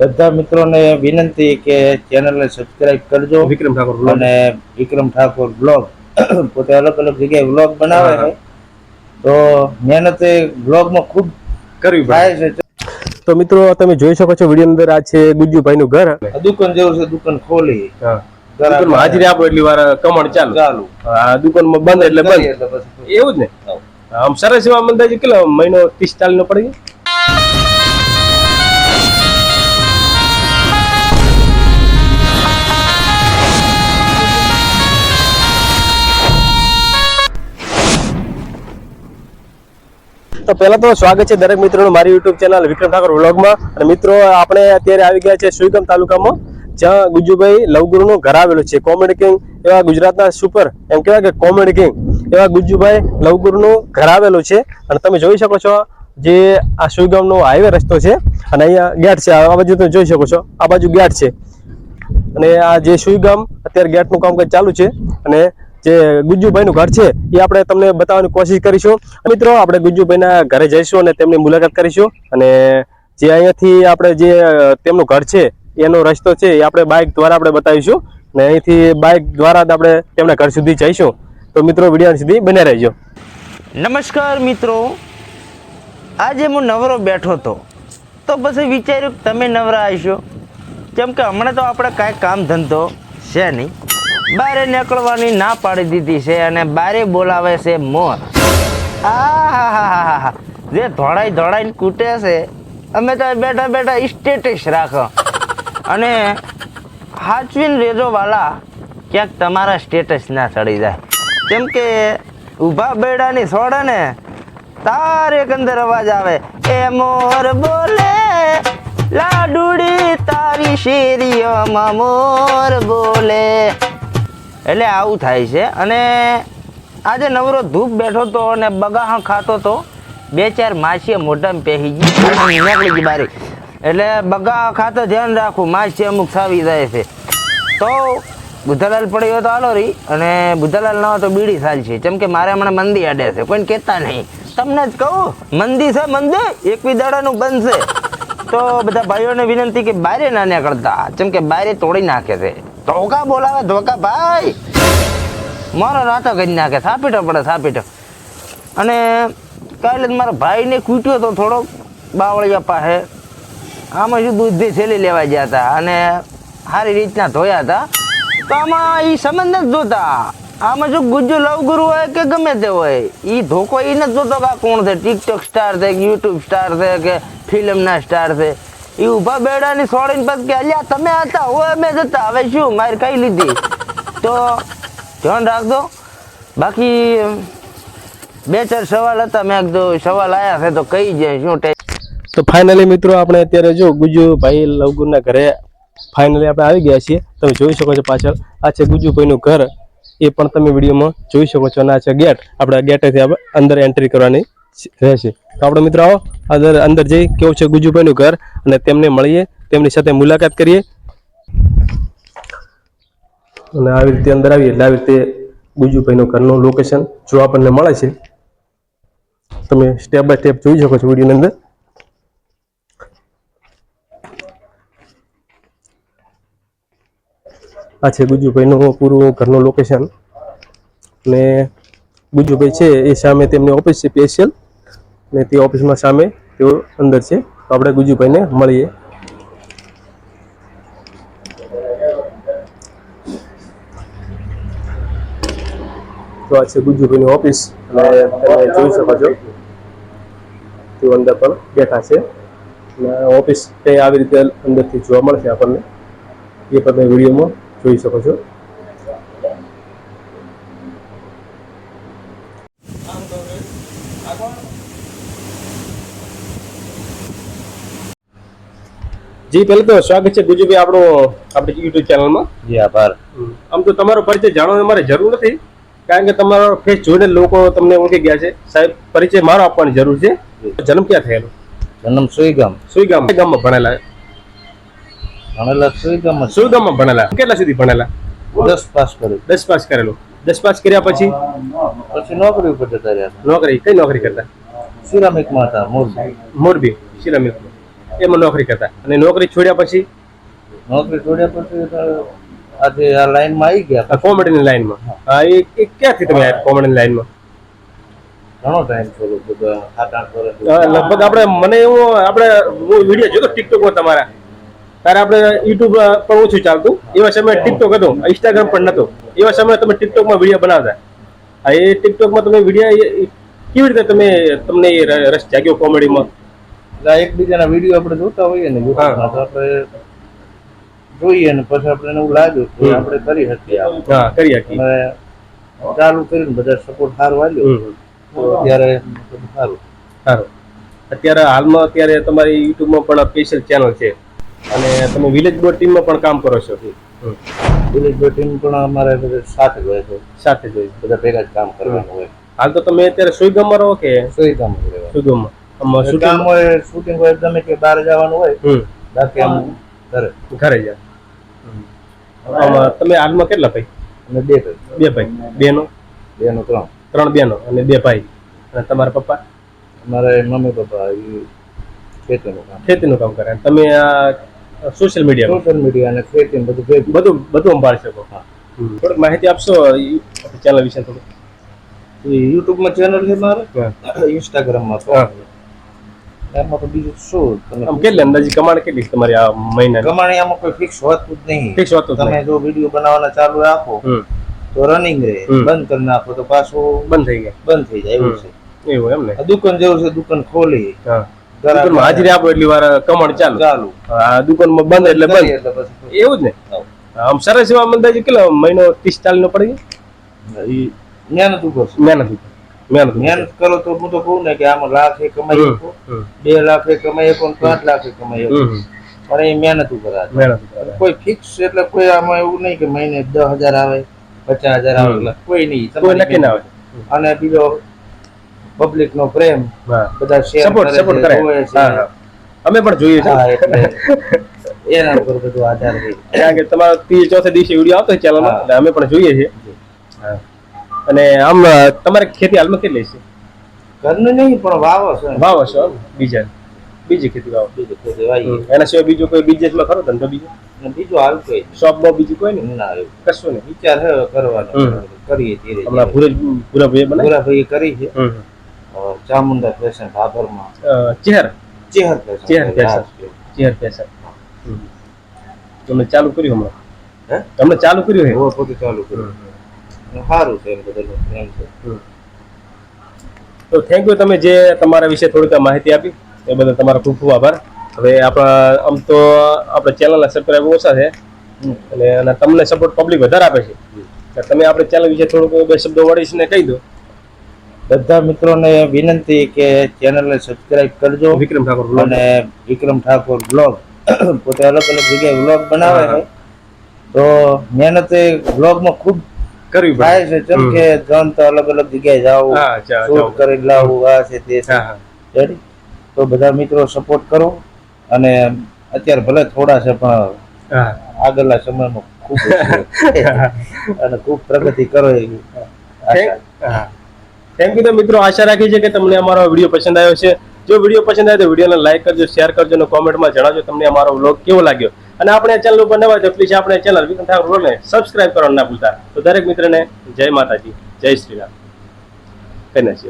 બધા મિત્રોને વિનંતી કે ચેનલને સબસ્ક્રાઇબ કરજો વિક્રમ ઠાકોર અને વિક્રમ ઠાકોર બ્લોગ પોતે અલગ અલગ જગ્યાએ બ્લોગ બનાવે છે. તો મહેનત એ બ્લોગમાં ખૂબ કરવી પડે છે. તો મિત્રો તમે જોઈ શકો છો વીડિયો અંદર આ છે ગુજ્જુભાઈ નું ઘર દુકાન જેવું છે દુકાન ખોલી. હા. દુકાનમાં હાજરી આપો એટલી વાર કમણ ચાલુ. ચાલુ. આ દુકાનમાં બંધ એટલે બંધ એટલે પછી એવું જ ને? આમ સરસ એવા અંદાજે કેટલો મહિનો ત્રીસ ચાલીસ નો પડી ગયો? તો પહેલા તો સ્વાગત છે દરેક મિત્રોનું મારી યુટ્યુબ ચેનલ વિક્રમ ઠાકોર વ્લોગમાં. અને મિત્રો, આપણે અત્યારે આવી ગયા છે સુઈગામ તાલુકામાં, જ્યાં ગુજ્જુભાઈ લવગુરુનું ઘર આવેલું છે, કોમેડી કિંગ એવા ગુજરાતના સુપર, એમ કહેવાય કે કોમેડી કિંગ એવા ગુજ્જુભાઈ લવગુરુનું ઘર આવેલું છે. અને તમે જોઈ શકો છો જે આ સુઈગામનો હાઈવે રસ્તો છે, અને અહીંયા ગેટ છે, આ બાજુ તમે જોઈ શકો છો, આ બાજુ ગેટ છે. અને આ જે સુઈગામ, અત્યારે ગેટનું કામકાજ ચાલુ છે. અને જે ગુજ્જુભાઈનું ઘર છે, એ આપણે તમને બતાવવાની કોશિશ કરીશું. મિત્રો, આપણે ગુજ્જુભાઈના ઘરે જઈશું અને તેમની મુલાકાત કરીશું. અને જે અહીંયાથી આપણે જે તેમનું ઘર છે, એનો રસ્તો છે, એ આપણે બાઇક દ્વારા આપણે બતાવીશું. અને અહીંથી બાઇક દ્વારા જ આપણે તેમના ઘર સુધી જઈશું. તો મિત્રો, વીડિયો સુધી બને રહેજો. નમસ્કાર મિત્રો. આજે હું નવરો બેઠો હતો. તો પછી વિચાર્યું તમે નવરા આવીશો કેમ કે હમણાં તો આપણે કાંઈ કામ ધંધો છે નહીં. બારે નીકળવાની ના પાડી દીધી છે અને બારે બોલાવે છે મોર. આ જે ધોળાઈ ધોળાઈને કૂટે છે, અમે તો બેઠા બેઠા સ્ટેટસ રાખો. અને હાચવીન રેજો વાલા ક્યાંક તમારા સ્ટેટસ ના ચડી જાય. કેમ કે ઊભા બેડાની સોડે ને તાર એક અંદર અવાજ આવે. એ મોર બોલે, લાડુડી તારી શેરીઓમાં મોર બોલે. એટલે આવું થાય છે. અને આજે નવરો ધૂપ બેઠો તો અને બગાહ ખાતો તો બે ચાર માછીએ મોઢામાં પહેરી ગઈ નીકળી ગઈ બારી. એટલે બગા ખાતો ધ્યાન રાખવું માછી અમુક સાવી જાય છે. તો બુદ્ધાલાલ પડ્યો તો હાલો રહી અને બુદ્ધાલાલ ન તો બીડી સાલ છે. કેમ કે મારે હમણાં મંદી અડે છે. કોઈને કહેતા નહીં. તમને જ કહું, મંદી છે, મંદી. એકવી દાડાનું છે તો બધા ભાઈઓને વિનંતી કે બારે ના નીકળતા. કેમ કે બારે તોડી નાખે છે. ધોકા બોલાવે, ધોકા, ભાઈ! મારો રાતો કરી નાખે સાપીટો પડે સાપીટો અને કાલે મારા ભાઈને કૂટ્યો તો થોડો બાવળિયા પાસે. આમાં શું દૂધથી છેલી લેવા ગયા હતા અને સારી રીતના ધોયા હતા. તો આમાં એ સંબંધ જ જોતા. આમાં જો ગુજ્જુ લવગુરુ હોય કે ગમે તે હોય? એ ધોકો એ નથી જોતો કે કોણ છે? ટિકટોક સ્ટાર છે કે યુટ્યુબ સ્ટાર છે કે ફિલ્મના સ્ટાર છે? એ ઊભા બેડાની સોડીને પછી કે અલ્યા તમે હતા હોય અમે જતા હવે શું મારે કઈ લીધી. તો ધ્યાન રાખજો. બાકી બે ચાર સવાલ હતા મેં કીધું સવાલ આવ્યા છે તો કઈ જાય શું તો ફાઇનલી મિત્રો આપણે અત્યારે જો ગુજ્જુભાઈ લવગુરના ઘરે ફાઇનલી આપણે આવી ગયા છીએ. તમે જોઈ શકો છો પાછળ આ છે ગુજ્જુભાઈનું ઘર. એ પણ તમે વિડીયોમાં જોઈ શકો છો અને આ છે ગેટ. આપણે ગેટેથી આપણે અંદર એન્ટ્રી કરવાની રહેશે. તો આપણે મિત્રો આવો અંદર અંદર જઈ કેવું છે ગુજુભાઈનું ઘર અને તેમને મળીએ, તેમની સાથે મુલાકાત કરીએ. અને આવી રીતે અંદર આવીએ એટલે આવી રીતે ગુજુભાઈનું ઘરનું લોકેશન જો આપણને મળે છે, તમે સ્ટેપ બાય સ્ટેપ જોઈ શકો છો વિડીયોની અંદર. આ છે ગુજુભાઈનું પૂરું ઘરનું લોકેશન અને ગુજ્જુભાઈ છે, એ સામે તેમની ઓફિસ છે સ્પેશિયલ ને તે ઓફિસમાં સામે તેઓ અંદર છે. તો આપણે ગુજુભાઈને મળીએ. તો આ છે ગુજુભાઈની ઓફિસ અને તમે જોઈ શકો છો. તેઓ અંદર પણ બેઠા છે. અને ઓફિસ કંઈ આવી રીતે અંદરથી જોવા મળશે આપણને? એ પણ તમે વિડીયોમાં જોઈ શકો છો. જી પહેલા તો સ્વાગત છે ગુજુભાઈ આપણો આપણી યુટ્યુબ ચેનલમાં જી આભાર. આમ તો તમારો પરિચય જાણવાની મારે જરૂર નથી કારણ કે તમારો ફેસ જોઈને લોકો તમને ઓળખી ગયા છે. સાહેબ પરિચય મારો આપવાની જરૂર છે. જન્મ ક્યાં થયેલો? જન્મ સુઈગામ. સુઈગામ ગામમાં ભણેલા? ભણેલા સુઈગામમાં સુઈગામમાં ભણેલા. કેટલા સુધી ભણેલા? દસ પાસ કર્યું. દસ પાસ કરેલો. દસ પાસ કર્યા પછી? પછી નોકરી ઉપર જતા રહ્યા. નોકરી કઈ નોકરી કરતા? સિરામિકમાં હતા મોરબી. મોરબી સિરામિક એમાં નોકરી કરતા. અને નોકરી છોડ્યા પછી? નોકરી છોડ્યા પછી આજે આ લાઈનમાં આવી ગયા કોમેડીની લાઈનમાં? હા. એ ક્યાંથી તમે કોમેડીની લાઈનમાં? ઘણો ટાઈમ થયો બધો સાત આઠ વર્ષ લગભગ આપણે મને એવું આપણે હું વીડિયો જોતો ટિકટોકમાં તમારા. ત્યારે આપણે યુટ્યુબ પણ ઓછું ચાલતું. એવા સમયે ટિકટોક હતું ઇન્સ્ટાગ્રામ પણ નહોતો એવા સમયે તમે ટિકટોકમાં વીડિયો બનાવતા. એ એ ટિકટોકમાં તમે વીડિયો કેવી રીતે તમે તમને રસ જાગ્યો કોમેડીમાં? એકબીજાના વીડિયો આપણે જોતા હોઈએ ને યુટ્યુબમાં તો આપણે જોઈએ ને પછી આપણે એવું લાગ્યું કે આપણે કરી શકીએ હા કરી શકીએ. અને ચાલુ કરીને બધા સપોર્ટ સારો આવ્યો. તો અત્યારે સારું. સારું. અત્યારે હાલમાં અત્યારે તમારી યુટ્યુબમાં પણ સ્પેશિયલ ચેનલ છે. અને તમે વિલેજ બોર્ડ ટીમમાં પણ કામ કરો છો? વિલેજ વિલેજ ટીમ પણ અમારે બધા સાથે જ હોય છે. સાથે જોઈએ બધા ભેગા જ કામ કરવાનું હોય. હાલ તો તમે અત્યારે સુઈગામમાં રહો કે? સુઈગામમાં સુઈગામમાં. કામ હોય શૂટિંગ હોય ગમે કે બહાર જવાનું હોય બાકી આમ ઘરે. ઘરે જાય આમાં તમે હાલમાં કેટલા ભાઈ? અને બે ભાઈ. બે ભાઈ. બેનો? બે નું ત્રણ. ત્રણ બેનો અને બે ભાઈ. અને તમારા પપ્પા? મારે મમ્મી પપ્પા એ ખેતીનું કામ ખેતીનું કામ કરે. તમે આ સોશિયલ મીડિયા સોશિયલ મીડિયા અને ખેતી બધું બધું બધું સંભાળી શકો? હા. થોડીક માહિતી આપશો ચેનલ વિશે થોડું યુટ્યુબમાં ચેનલ છે મારે. ઇન્સ્ટાગ્રામમાં હા. એમાં તો બીજું શું? તમે કેટલી અંદાજી? કમાણ કેટલી તમારી આ મહિના કમાણી આમાં કોઈ ફિક્સ હોતું જ નહીં. ફિક્સ હોતું તમે જો વીડિયો બનાવવાના ચાલુ રાખો તો રનિંગ રહે બંધ કરી નાખો તો પાછું બંધ થઈ ગયા બંધ થઈ જાય એવું છે. એવું એમ ને? દુકાન જેવું છે દુકાન ખોલી. દુકાનમાં હાજરી આપો એટલી વાર કમાણ ચાલુ. ચાલુ. આ દુકાનમાં બંધ એટલે બંધ. એટલે પછી એવું જ ને? આમ સરસ એવા અંદાજે કેટલો મહિનો ત્રીસ ચાલીસ નો પડી ગયો? મહેનત ઉપર મહેનત મહેનત મહેનત કરો તો હું તો કહું ને કે આમાં લાખ એ કમાઈ શકો. બે લાખ એ કમાઈ શકો પાંચ લાખ એ કમાઈ શકો. પણ એ મહેનત ઉપર. કોઈ ફિક્સ એટલે કોઈ આમાં એવું નહીં કે મહિને દસ હજાર આવે પચાસ હજાર આવે કોઈ નહીં. કોઈ નક્કી ના આવે અને બીજો પબ્લિક નો પ્રેમ બધા શેર સપોર્ટ સપોર્ટ કરે. અમે પણ જોઈએ છે. એના ઉપર બધું આધાર છે કારણ કે તમારો ત્રીજ ચોથે દિવસે વીડિયો આવતો ચેનલમાં અમે પણ જોઈએ છીએ. હા. અને આમ તમારે ખેતી હાલમાં કેટલી છે? ઘરનું નહીં પણ વાવો છે. વાવો છો બીજા? બીજી ખેતી વાવો? બીજું ખેતી વાવી એના સિવાય બીજું કોઈ બિઝનેસમાં ખરો ધંધો બીજો? બીજો હાલ કોઈ શોપમાં બીજું કોઈ નહીં? ના કશું નહીં. વિચાર છે કરવાનો. કરીએ ધીરે હમણાં ભૂરે ભૂરા ભાઈ બનાય ભૂરાભાઈએ કરી છે. Chamunda fashion ભાભરમાં. Chehar? Chehar fashion. Chehar fashion. Chehar fashion. તમને ચાલુ કર્યું હમણાં? હે? તમને ચાલુ કર્યું હે? પોતે ચાલુ કર્યું. સારું છે એમ બધાનું એમ છે. તો થેન્ક યુ તમે જે તમારા વિશે થોડીક માહિતી આપી એ બદલ તમારો ખૂબ ખૂબ આભાર. હવે આપણા આમ તો આપણે ચેનલના સબસ્ક્રાઈબ ઓછા છે. અને અને તમને સપોર્ટ પબ્લિક વધારે આપે છે. તમે આપણે ચેનલ વિશે થોડુંક બે શબ્દો વળીને કહી દો. બધા મિત્રોને વિનંતી કે ચેનલને સબસ્ક્રાઇબ કરજો. વિક્રમ ઠાકોર. અને વિક્રમ ઠાકોર બ્લોગ પોતે અલગ અલગ જગ્યાએ બ્લોગ બનાવે છે. તો મહેનત એ બ્લોગમાં ખૂબ કરવી પડે. છે જેમ કે જન તો અલગ અલગ જગ્યાએ જાવ શૂટ કરી લાવું આ છે તે છે? તો બધા મિત્રો સપોર્ટ કરો. અને અત્યારે ભલે થોડા છે પણ આગળના સમયમાં ખૂબ. અને ખૂબ પ્રગતિ કરો એવી. થેન્ક યુ તો મિત્રો આશા રાખી છે કે તમને અમારો વીડિયો પસંદ આવ્યો છે. જો વીડિયો પસંદ આવે તો વિડીયોને લાઈક કરજો શેર કરજો અને કોમેન્ટમાં જણાવજો તમને અમારો વ્લોગ કેવો લાગ્યો. અને આપણે ચેનલ ઉપર નવા છો પ્લીઝ આપણે ચેનલ વિક્રમ ઠાકોર રોડને સબસ્ક્રાઇબ કરવાનું ના ભૂલતા. તો દરેક મિત્રને જય માતાજી, જય શ્રી રામ. છીએ